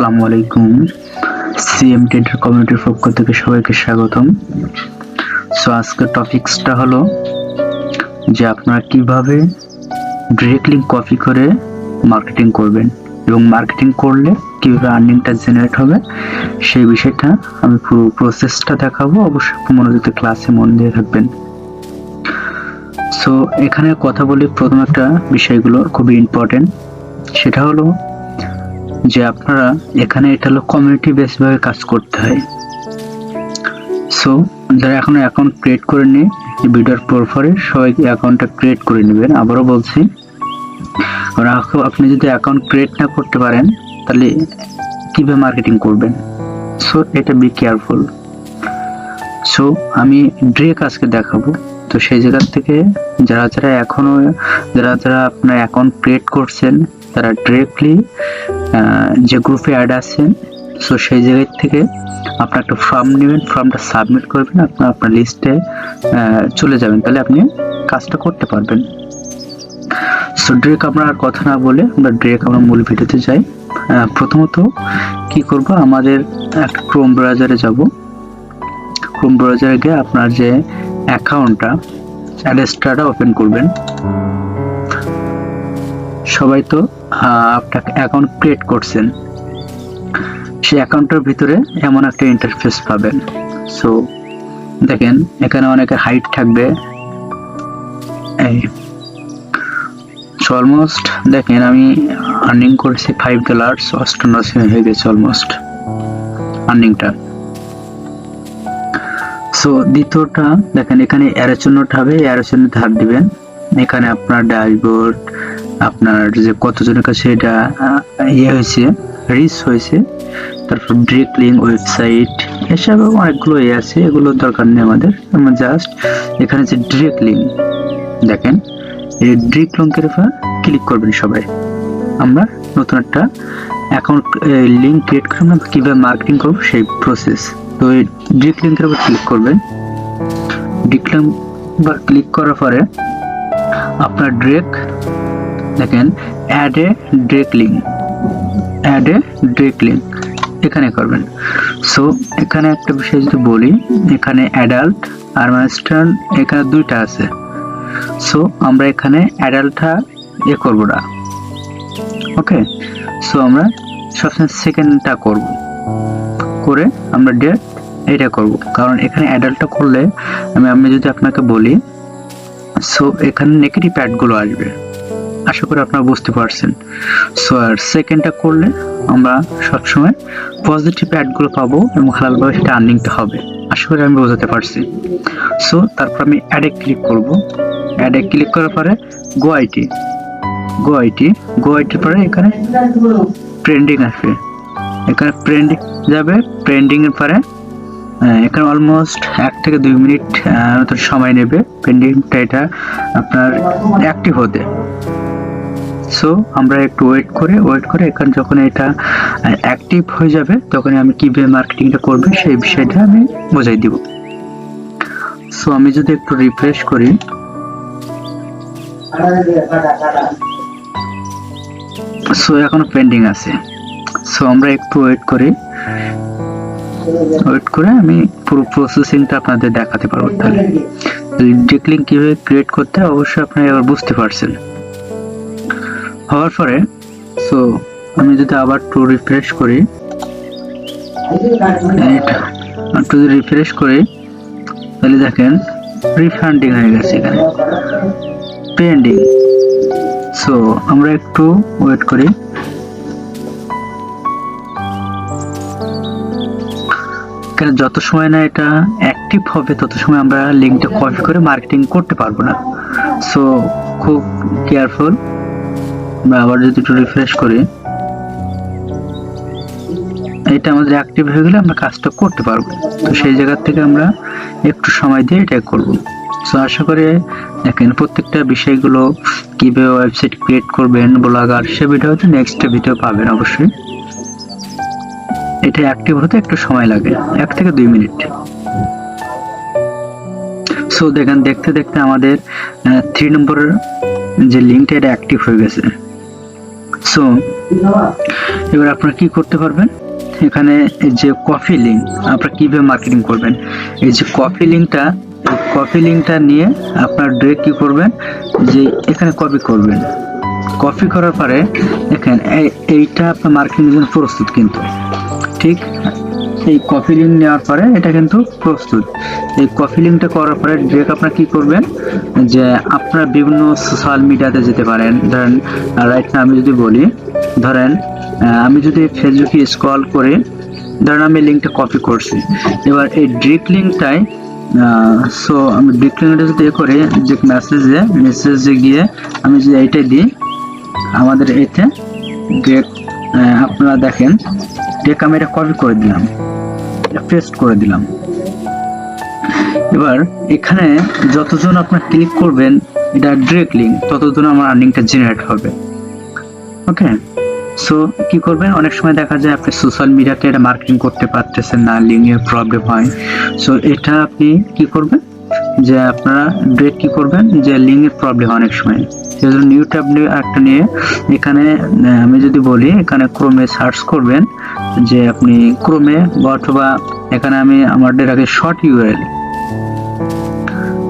আসসালামু আলাইকুম। CM tender কমিউনিটির পক্ষ থেকে সবাইকে স্বাগতম। সো আজকের টপিকসটা হলো যে আপনারা কীভাবে ডিরেক্ট লিঙ্ক কপি করে মার্কেটিং করবেন এবং মার্কেটিং করলে কীভাবে আর্নিংটা জেনারেট হবে সেই বিষয়টা আমি পুরো প্রসেসটা দেখাবো। অবশ্যই মনোযোগ ক্লাসে মন দিয়ে থাকবেন। সো এখানে কথা বলি প্রথম একটা বিষয়গুলো খুবই ইম্পর্টেন্ট সেটা হলো যে আপনারা এখানে এটা হলো কমিউনিটি বেস ভাবে কাজ করতে হয়। সো যারা এখনও অ্যাকাউন্ট ক্রিয়েট করে নি ভিডিওর পরে সবাই অ্যাকাউন্টটা ক্রিয়েট করে নেবেন। আবারও বলছি আপনি যদি অ্যাকাউন্ট ক্রিয়েট না করতে পারেন, তাহলে কীভাবে মার্কেটিং করবেন? সো এটা বি কেয়ারফুল সো আমি ড্রেক আজকে দেখাবো। তো সেই জায়গা থেকে যারা যারা এখনও, যারা যারা আপনার অ্যাকাউন্ট ক্রিয়েট করছেন তারা ডিরেক্টলি যে গ্রুপে অ্যাড আছেন সো সেই জায়গা থেকে আপনার একটা ফর্ম নেবেন ফর্মটা সাবমিট করবেন, আপনার আপনার লিস্টে চলে যাবেন। তাহলে আপনি কাজটা করতে পারবেন। সো ডিরেক্ট আমরা আর কথা না বলে আমরা ডিরেক্ট আমরা মূল ভিডিওতে যাই। প্রথমত কি করব? আমাদের একটা ক্রোম ব্রাউজারে যাব। ক্রোম ব্রাউজারে গিয়ে আপনার যে অ্যাকাউন্টটা অ্যাড্রেসটা ওপেন করবেন। সবাই তো আপনার অ্যাকাউন্ট ক্রিয়েট করছেন, সেই অ্যাকাউন্টের ভিতরে এমন একটা ইন্টারফেস পাবেন। সো দেখেন, এখানে অনেকের হাইট থাকবে। এই অলমোস্ট দেখেন, আমি আর্নিং করেছি ফাইভ ডলার্স অষ্টআশি হয়ে গেছে অলমোস্ট আর্নিংটা সো দ্বিতীয়টা, দেখেন, এখানে এর চিহ্নটা হবে এর ধার দিবেন। এখানে আপনার ড্যাশবোর্ড আপনার যে কতজনের কাছে এটা ইয়ে হয়েছে রিচ হয়েছে, তারপর ডিরেক্ট লিঙ্ক ওয়েবসাইট এসব অনেকগুলো ইয়ে আছে এগুলোর দরকার নেই আমাদের। আমরা জাস্ট এখানে যে ডিরেক্ট লিঙ্ক দেখেন, এই ডিরেক্ট লিঙ্কের উপর ক্লিক করবেন সবাই। আমরা নতুন একটা অ্যাকাউন্ট লিঙ্ক ক্রিয়েট করে আমরা কীভাবে মার্কেটিং করব, সেই প্রসেস তো এই ডিরেক্ট লিঙ্কের উপর ক্লিক করবেন। ডিরেক্ট লিঙ্ক বা ক্লিক করার পরে আপনার ডিরেক্ট দেখেন add a direct link add a direct link এখানে করবেন। সো এখানে একটা বিষয় যদি বলি, এখানে অ্যাডাল্ট আর মাস্টার্ন এখানে দুইটা আছে। সো আমরা এখানে অ্যাডাল্টটা এ করব না। ওকে সো আমরা সবসময় সেকেন্ডটা করব। করে আমরা ডেট এটা করব। কারণ এখানে অ্যাডাল্টটা করলে আমি আমি যদি আপনাকে বলি সো এখানে নেগেটিভ অ্যাডগুলো আসবে। আশা করি আপনারা বুঝতে পারছেন। সো আর সেকেন্ডটা করলে আমরা সবসময় পজিটিভ অ্যাডগুলো পাবো এবং হালালভাবে সেটা আর্নিংটা হবে। আশা করি আমি বোঝাতে পারছি। সো তারপর আমি অ্যাডে ক্লিক করব। অ্যাডে ক্লিক করার পরে গো আইটি গো আইটি গো আইটির পরে এখানে ট্রেন্ডিং আসবে। এখানে ট্রেন্ডিং যাবে। ট্রেন্ডিং এর পরে এখানে অলমোস্ট এক থেকে দুই মিনিট সময় নেবে। পেন্ডিংটা এটা আপনার অ্যাক্টিভ হতে। সো আমরা একটু ওয়েট করে ওয়েট করে, এখানে যখন এটা অ্যাক্টিভ হয়ে যাবে তখন আমি কীভাবে মার্কেটিংটা করবে সেই বিষয়টা আমি বোঝাই দিব। সো আমি যদি একটু রিফ্রেশ করি। সো এখনও পেন্ডিং আছে। সো আমরা একটু ওয়েট করি। ওয়েট করে আমি পুরো প্রসেসিংটা আপনাদের দেখাতে পারব তাহলে। ডিরেক্ট লিঙ্ক কীভাবে ক্রিয়েট করতে অবশ্যই আপনারা এবার বুঝতে পারছেন। হওয়ার পরে সো আমি যদি আবার একটু রিফ্রেশ করি টু যদি রিফ্রেশ করি, তাহলে দেখেন রিফান্ডিং হয়ে গেছে এখানে। পেন্ডিং সো আমরা একটু ওয়েট করি। কারণ যত সময় না এটা অ্যাক্টিভ হবে, তত সময় আমরা লিঙ্কটা কপি করে মার্কেটিং করতে পারব না। সো খুব কেয়ারফুল আমরা আবার যদি একটু রিফ্রেশ করি, এটা আমাদের অ্যাক্টিভ হয়ে গেলে আমরা কাজটা করতে পারব। তো সেই জায়গা থেকে আমরা একটু সময় দিয়ে এটা করব। সো আশা করি দেখেন প্রত্যেকটা বিষয়গুলো কীভাবে ওয়েবসাইট ক্রিয়েট করবেন ব্লগার সে ভিডিও ভিডিওতে নেক্সট ভিডিও পাবেন অবশ্যই। এটা অ্যাক্টিভ হতে একটু সময় লাগে, এক থেকে দুই মিনিট। সো দেখেন দেখতে দেখতে আমাদের থ্রি নম্বরের যে লিঙ্কটা এটা অ্যাক্টিভ হয়ে গেছে। সো এবার আপনারা কি করতে পারবেন? এখানে এই যে কফি লিঙ্ক আপনারা কীভাবে মার্কেটিং করবেন? এই যে কফি লিঙ্কটা কফি লিঙ্কটা নিয়ে আপনার ডিরেক্ট কী করবেন? যে এখানে কপি করবেন। কপি করার পরে এখানে এই- এইটা আপনার মার্কেটিং জন্য প্রস্তুত কিন্তু। ঠিক? এই কফি লিঙ্ক নেওয়ার পরে এটা কিন্তু প্রস্তুত। এই কফি লিঙ্কটা করার পরে ডিরেক্ট আপনার কি করবেন? যে আপনার বিভিন্ন সোশ্যাল মিডিয়াতে যেতে পারেন। ধরেন রাইট না আমি যদি বলি, ধরেন আমি যদি ফেসবুকে স্ক্রল করে, ধরেন আমি লিঙ্কটা কপি করছি। এবার এই ডিরেক্ট লিঙ্কটাই সো আমি ডিরেক্ট লিঙ্কটা যদি এ করে, যে মেসেজে মেসেজে গিয়ে আমি যদি এইটাই দিই, আমাদের এতে আপনারা দেখেন ডিরেক্ট আমি এটা কপি করে দিলাম। পেস্ট করে দিলাম। এবার এখানে যতজন আপনার ক্লিক করবেন, এটা ডিরেক্ট লিঙ্ক ততজন আমার আর্নিংটা জেনারেট হবে। ওকে সো কি করবেন? অনেক সময় দেখা যায় আপনি সোশ্যাল মিডিয়াতে এটা মার্কেটিং করতে পারতেছেন না লিঙ্কের প্রবলেম হয়। সো এটা আপনি কি করবেন? যে আপনারা ডিরেক্ট কি করবেন? যে লিঙ্কের প্রবলেম হয় অনেক সময়। সেজন্য নিউ ট্যাব একটা নিয়ে এখানে আমি যদি বলি, এখানে ক্রোমে সার্চ করবেন যে আপনি ক্রোমে বা অথবা এখানে আমি আমাদের আগে short URL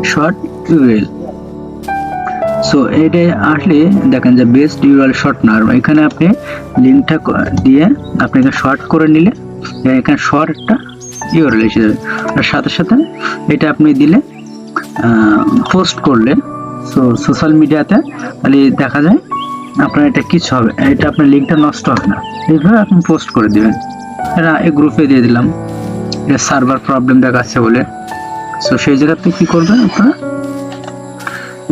short URL so এটা আসলে দেখেন যে বেস্ট ইউআরএল শর্টনার এখানে আপনি লিঙ্কটা দিয়ে আপনি এখানে শর্ট করে নিলে এখানে শর্ট একটা ইউআরএল এসে যাবে। আর সাথে সাথে এটা আপনি দিলে পোস্ট করলে সো সোশ্যাল মিডিয়াতে তাহলে দেখা যায় আপনার এটা কিছু হবে এটা আপনার লিঙ্কটা নষ্ট হবে না। এইভাবে আপনি পোস্ট করে দিবেন। এটা এই গ্রুপে দিয়ে দিলাম। এটা সার্ভার প্রবলেম দেখাচ্ছে বলে। সো সেই জায়গাতে কি করবেন আপনারা?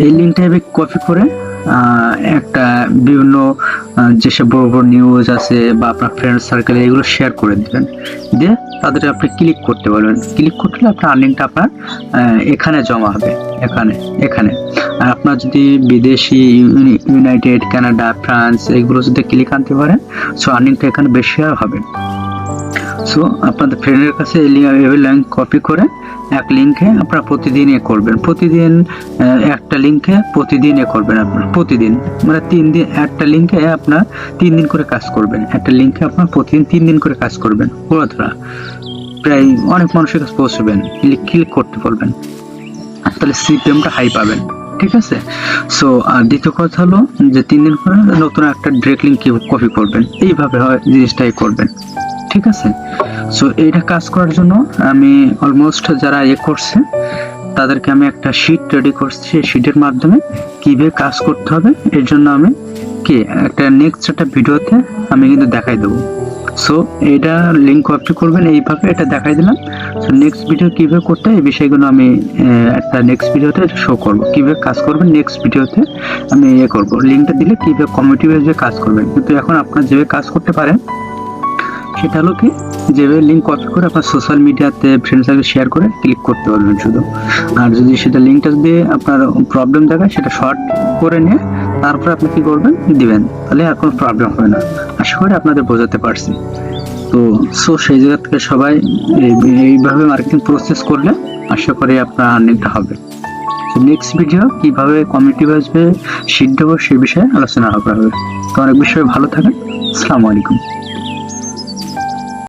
এই লিঙ্কটা এবার কপি করে একটা বিভিন্ন যেসব বড় বড় নিউজ আছে বা আপনার ফ্রেন্ড সার্কেলে এগুলো শেয়ার করে দিবেন। দিয়ে তাদের আপনি ক্লিক করতে পারবেন। ক্লিক করলে আপনার আর্নিংটা আপনার এখানে জমা হবে, এখানে এখানে। আর আপনার যদি বিদেশি ইউনাইটেড কানাডা ফ্রান্স এগুলো যদি ক্লিক আনতে পারেন সো আর্নিংটা এখানে বেশি হবে সো আপনাদের ফ্রেন্ডের কাছে এই লিঙ্ক কপি করে এক লিঙ্কে আপনারা প্রতিদিন এ করবেন। প্রতিদিন একটা লিঙ্কে প্রতিদিন এ করবেন আপনার, প্রতিদিন। মানে তিন দিন, একটা লিঙ্কে আপনার তিন দিন করে কাজ করবেন। একটা লিঙ্কে আপনার প্রতিদিন তিন দিন করে কাজ করবেন। পুরো ধরা প্রায় অনেক মানুষের কাছে পৌঁছবেন ক্লিক করতে পারবেন। তাহলে সিপিএমটা হাই পাবেন। ঠিক আছে? সো আর দ্বিতীয় কথা হলো যে তিন দিন পরে নতুন একটা ডিরেক্ট লিঙ্ক কপি করবেন। এইভাবে হয়, জিনিসটাই করবেন। ঠিক আছে? সো এইটা কাজ করার জন্য আমি অলমোস্ট যারা এ করছে, তাদেরকে আমি একটা শিট রেডি করছি শিটের মাধ্যমে কীভাবে কাজ করতে হবে। এর জন্য আমি কি, একটা নেক্সট একটা ভিডিওতে আমি কিন্তু দেখাই দেবো। সো এটা লিঙ্ক কপি করবেন এইভাবে এটা দেখাই দিলাম। সো নেক্সট ভিডিও কীভাবে করতে এই বিষয়গুলো আমি একটা নেক্সট ভিডিওতে শো করব। কীভাবে কাজ করবেন নেক্সট ভিডিওতে আমি ইয়ে করব। লিঙ্কটা দিলে কীভাবে কমিটি বেসে কাজ করবেন। কিন্তু এখন আপনার যেভাবে কাজ করতে পারেন সেটা হলো কি? যেভাবে লিঙ্ক কপি করে আপনার সোশ্যাল মিডিয়াতে ফ্রেন্ড সার্কেল শেয়ার করে ক্লিক করতে পারবেন শুধু। আর যদি সেটা লিঙ্কটা যদি আপনার প্রবলেম দেখায় সেটা শর্ট করে নিয়ে তারপরে আপনি কি করবেন? দিবেন। তাহলে আর কোনো প্রবলেম হবে না। আশা করি আপনাদের বোঝাতে পারছি। তো সো সেই জায়গা থেকে সবাই এইভাবে মার্কেটিং প্রসেস করলে আশা করি আপনার আর্নিংটা হবে। নেক্সট ভিডিও কীভাবে কমিউনিটি বাসবে শিট দেবো সে বিষয়ে আলোচনা হবে। তো অনেক বিষয়ে ভালো থাকেন। আসসালামু আলাইকুম।